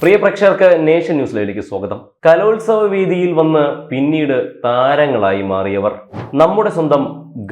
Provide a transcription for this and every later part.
പ്രിയ പ്രേക്ഷകർക്ക് നേഷൻ ന്യൂസിലേക്ക് സ്വാഗതം. കലോത്സവ വേദിയിൽ വന്ന് പിന്നീട് താരങ്ങളായി മാറിയവർ നമ്മുടെ സ്വന്തം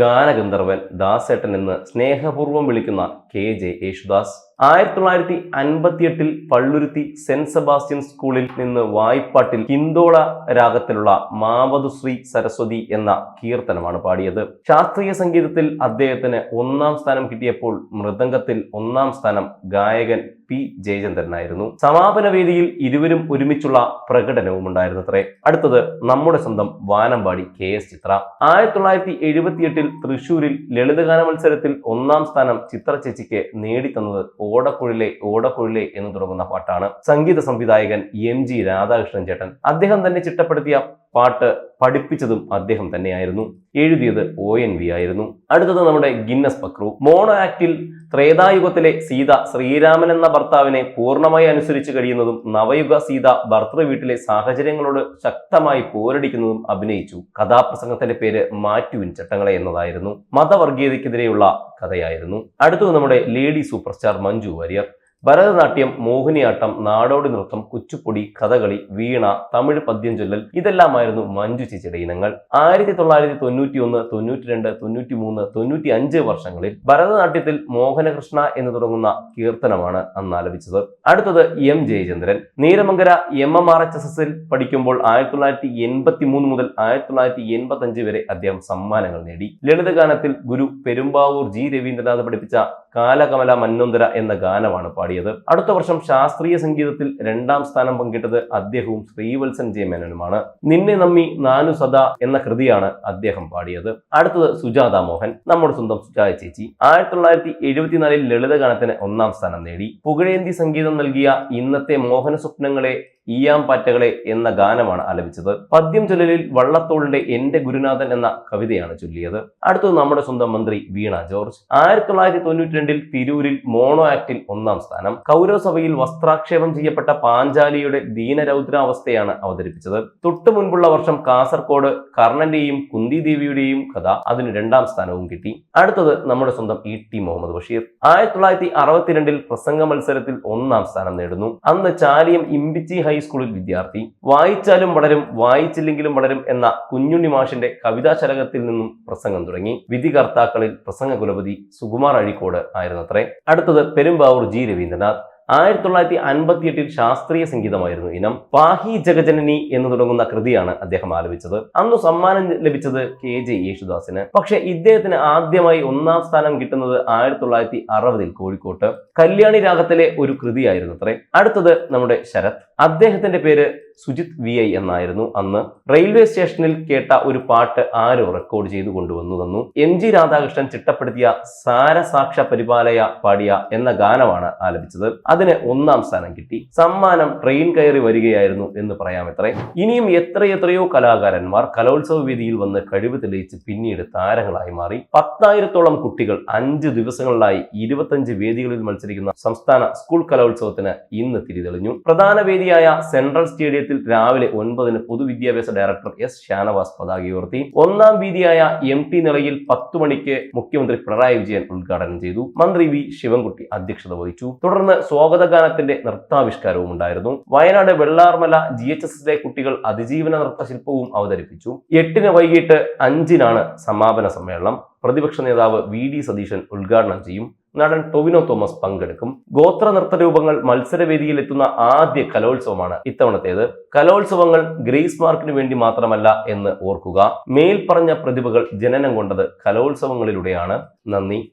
ഗാനഗന്ധർവൻ ദാസേട്ടൻ എന്ന് സ്നേഹപൂർവം വിളിക്കുന്ന കെ ജെ യേശുദാസ്. ആയിരത്തി തൊള്ളായിരത്തി അൻപത്തിയെട്ടിൽ പള്ളുരുത്തി സെന്റ് സെബാസ്റ്റ്യൻ സ്കൂളിൽ നിന്ന് വായ്പാട്ടിൽ ഹിന്ദോള രാഗത്തിലുള്ള മാവതുശ്രീ സരസ്വതി എന്ന കീർത്തനമാണ് പാടിയത്. ശാസ്ത്രീയ സംഗീതത്തിൽ അദ്ദേഹത്തിന് ഒന്നാം സ്ഥാനം കിട്ടിയപ്പോൾ മൃദംഗത്തിൽ ഒന്നാം സ്ഥാനം ഗായകൻ പി ജയചന്ദ്രനായിരുന്നു. സമാപന വേദിയിൽ ഇരുവരും ഒരുമിച്ചുള്ള പ്രകടനവും ഉണ്ടായിരുന്നത്രേ. അടുത്തത് നമ്മുടെ സ്വന്തം വാനമ്പാടി കെ എസ് ചിത്ര. ആയിരത്തി തൊള്ളായിരത്തി എഴുപത്തിയെട്ടിൽ തൃശൂരിൽ ലളിതഗാന മത്സരത്തിൽ ഒന്നാം സ്ഥാനം ചിത്ര ചേച്ചിക്ക് നേടിത്തന്നത് ഓടക്കുഴലെ ഓടക്കുഴലെ എന്ന് തുടങ്ങുന്ന പാട്ടാണ്. സംഗീത സംവിധായകൻ എം ജി രാധാകൃഷ്ണൻ ചേട്ടൻ. അദ്ദേഹം തന്നെ ചിട്ടപ്പെടുത്തിയ പാട്ട് പഠിപ്പിച്ചതും അദ്ദേഹം തന്നെയായിരുന്നു. എഴുതിയത് ഒ എൻ വി ആയിരുന്നു. അടുത്തത് നമ്മുടെ ഗിന്നസ് പക്രു മോണോ ആക്ടിൽ ത്രേതായുഗത്തിലെ സീത ശ്രീരാമൻ എന്ന ഭർത്താവിനെ പൂർണമായി അനുസരിച്ച് കഴിയുന്നതും നവയുഗ സീത ഭർത്തൃ വീട്ടിലെ സാഹചര്യങ്ങളോട് ശക്തമായി പോരടിക്കുന്നതും അഭിനയിച്ചു. കഥാപ്രസംഗത്തിന്റെ പേര് മാറ്റുവിൻ ചട്ടങ്ങളെ എന്നതായിരുന്നു. മതവർഗീയതയ്ക്കെതിരെയുള്ള കഥയായിരുന്നു. അടുത്തത് നമ്മുടെ lady super star Manju Warrier. Bharatanatyam Mohiniyattam നാടോടി നൃത്തം കുച്ചുപ്പൊടി കഥകളി വീണ തമിഴ് പദ്യം ചൊല്ലൽ ഇതെല്ലാമായിരുന്നു മഞ്ജു ചേച്ചിയുടെ ഇനങ്ങൾ. ആയിരത്തി തൊള്ളായിരത്തി തൊണ്ണൂറ്റി ഒന്ന് തൊണ്ണൂറ്റി രണ്ട് തൊണ്ണൂറ്റി മൂന്ന് തൊണ്ണൂറ്റി അഞ്ച് വർഷങ്ങളിൽ ഭരതനാട്യത്തിൽ മോഹനകൃഷ്ണ എന്ന് തുടങ്ങുന്ന കീർത്തനമാണ് അന്ന് ആലപിച്ചത് അടുത്തത് M Jayachandran. നീരമംഗര M M R H S എസിൽ പഠിക്കുമ്പോൾ ആയിരത്തി തൊള്ളായിരത്തി എൺപത്തി മൂന്ന് മുതൽ ആയിരത്തി തൊള്ളായിരത്തി എൺപത്തി അഞ്ച് വരെ അദ്ദേഹം സമ്മാനങ്ങൾ നേടി. ലളിതഗാനത്തിൽ ഗുരു പെരുമ്പാവൂർ ജി രവീന്ദ്രനാഥ് പഠിപ്പിച്ച കാലകമല മന്നൊന്തര എന്ന ഗാനമാണ് പാടിയത്. അടുത്ത വർഷം ശാസ്ത്രീയ സംഗീതത്തിൽ രണ്ടാം സ്ഥാനം പങ്കിട്ടത് അദ്ദേഹവും ശ്രീവത്സൻ ജെ മേനനുമാണ്. നിന്നെ നമ്മി നാനു സദാ എന്ന കൃതിയാണ് അദ്ദേഹം പാടിയത്. അടുത്തത് സുജാത മോഹൻ നമ്മുടെ സ്വന്തം സുജാത ചേച്ചി. ആയിരത്തി തൊള്ളായിരത്തി എഴുപത്തിനാലിൽ ലളിതഗാനത്തിന് ഒന്നാം സ്ഥാനം നേടി. പുകഴേന്തി സംഗീതം നൽകിയ ഇന്നത്തെ മോഹന സ്വപ്നങ്ങളെ ഈയാം പാറ്റകളെ എന്ന ഗാനമാണ് ആലപിച്ചത്. പദ്യം ചൊല്ലലിൽ വള്ളത്തോളിന്റെ എന്റെ ഗുരുനാഥൻ എന്ന കവിതയാണ് ചൊല്ലിയത്. അടുത്തത് നമ്മുടെ സ്വന്തം മന്ത്രി വീണ ജോർജ്. ആയിരത്തി തൊള്ളായിരത്തി തൊണ്ണൂറ്റി രണ്ടിൽ തിരൂരിൽ മോണോ ആക്ടിൽ ഒന്നാം സ്ഥാനം. കൗരവസഭയിൽ വസ്ത്രാക്ഷേപം ചെയ്യപ്പെട്ട പാഞ്ചാലിയുടെ ദീനരൗദ്രാവസ്ഥയാണ് അവതരിപ്പിച്ചത്. തൊട്ടു മുൻപുള്ള വർഷം കാസർകോട് കർണന്റെയും കുന്തിദേവിയുടെയും കഥ അതിന് രണ്ടാം സ്ഥാനവും കിട്ടി. അടുത്തത് നമ്മുടെ സ്വന്തം ഇ ടി മുഹമ്മദ് ബഷീർ. ആയിരത്തി തൊള്ളായിരത്തി അറുപത്തിരണ്ടിൽ പ്രസംഗ മത്സരത്തിൽ ഒന്നാം സ്ഥാനം നേടുന്നു. അന്ന് ചാലിയം ഇമ്പിച്ചി ഹൈസ്കൂളിൽ വിദ്യാർത്ഥി. വായിച്ചാലും വളരും വായിച്ചില്ലെങ്കിലും വളരും എന്ന കുഞ്ഞുണ്ണി മാഷിന്റെ കവിതാശലകത്തിൽ നിന്നും പ്രസംഗം തുടങ്ങി. വിധികർത്താക്കളിൽ പ്രസംഗ കുലപതി സുകുമാർ അഴീക്കോട് ആയിരുന്നത്രേ. അടുത്തത് പെരുമ്പാവൂർ ജി രവീന്ദ്രനാഥ്. ആയിരത്തി തൊള്ളായിരത്തി അൻപത്തി എട്ടിൽ ശാസ്ത്രീയ സംഗീതമായിരുന്നു ഇനം. പാഹി ജഗജനനി എന്ന് തുടങ്ങുന്ന കൃതിയാണ് അദ്ദേഹം ആലപിച്ചത്. അന്ന് സമ്മാനം ലഭിച്ചത് കെ ജെ യേശുദാസിന്. പക്ഷേ ഇദ്ദേഹത്തിന് ആദ്യമായി ഒന്നാം സ്ഥാനം കിട്ടുന്നത് ആയിരത്തി തൊള്ളായിരത്തി അറുപതിൽ കോഴിക്കോട്ട്. കല്യാണി രാഗത്തിലെ ഒരു കൃതിയായിരുന്നു അത്രേ അടുത്തത് നമ്മുടെ ശരത്. അദ്ദേഹത്തിന്റെ പേര് സുജിത് വി ഐ എന്നായിരുന്നു അന്ന്. റെയിൽവേ സ്റ്റേഷനിൽ കേട്ട ഒരു പാട്ട് ആരോ റെക്കോർഡ് ചെയ്തു കൊണ്ടുവന്നു തന്നു എം ജി രാധാകൃഷ്ണൻ ചിട്ടപ്പെടുത്തിയ സാരസാക്ഷ പരിപാലയ പാടിയ എന്ന ഗാനമാണ് ആലപിച്ചത്. അതിന് ഒന്നാം സ്ഥാനം കിട്ടി. സമ്മാനം ട്രെയിൻ കയറി വരികയായിരുന്നു എന്ന് പറയാം എത്ര ഇനിയും എത്രയെത്രയോ കലാകാരന്മാർ കലോത്സവ വേദിയിൽ വന്ന് കഴിവ് തെളിയിച്ച് പിന്നീട് താരങ്ങളായി മാറി. പത്തായിരത്തോളം കുട്ടികൾ അഞ്ച് ദിവസങ്ങളിലായി ഇരുപത്തഞ്ച് വേദികളിൽ മത്സരിക്കുന്ന സംസ്ഥാന സ്കൂൾ കലോത്സവത്തിന് ഇന്ന് തിരിതെളിഞ്ഞു. പ്രധാന വേദിയായ സെൻട്രൽ സ്റ്റേഡിയത്തിൽ രാവിലെ ഒൻപതിന് പൊതുവിദ്യാഭ്യാസ ഡയറക്ടർ എസ് ഷാനവാസ് പതാക ഉയർത്തി ഒന്നാം വീതിയായ എം ടി നിലയിൽ പത്തു മണിക്ക് മുഖ്യമന്ത്രി പിണറായി വിജയൻ ഉദ്ഘാടനം ചെയ്തു. മന്ത്രി വി ശിവൻകുട്ടി അധ്യക്ഷത വഹിച്ചു. തുടർന്ന് സ്വാഗതഗാനത്തിന്റെ നൃത്താവിഷ്കാരവും ഉണ്ടായിരുന്നു. Wayanad Vellarmala G H S എസിലെ കുട്ടികൾ അതിജീവന നൃത്തശില്പവും അവതരിപ്പിച്ചു. എട്ടിന് വൈകിട്ട് അഞ്ചിനാണ് സമാപന സമ്മേളനം. പ്രതിപക്ഷ നേതാവ് വി ഡി സതീശൻ ഉദ്ഘാടനം ചെയ്യും. നടൻ ടൊവിനോ തോമസ് പങ്കെടുക്കും. ഗോത്ര നൃത്തരൂപങ്ങൾ മത്സരവേദിയിൽ എത്തുന്ന ആദ്യ കലോത്സവമാണ് ഇത്തവണത്തേത്. കലോത്സവങ്ങൾ ഗ്രേസ് മാർക്കിന് വേണ്ടി മാത്രമല്ല എന്ന് ഓർക്കുക. മേൽപ്പറഞ്ഞ പ്രതിഭകൾ ജനനം കൊണ്ടത് കലോത്സവങ്ങളിലൂടെയാണ്. നന്ദി.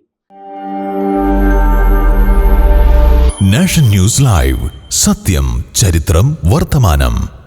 Nation news live. സത്യം ചരിത്രം വർത്തമാനം.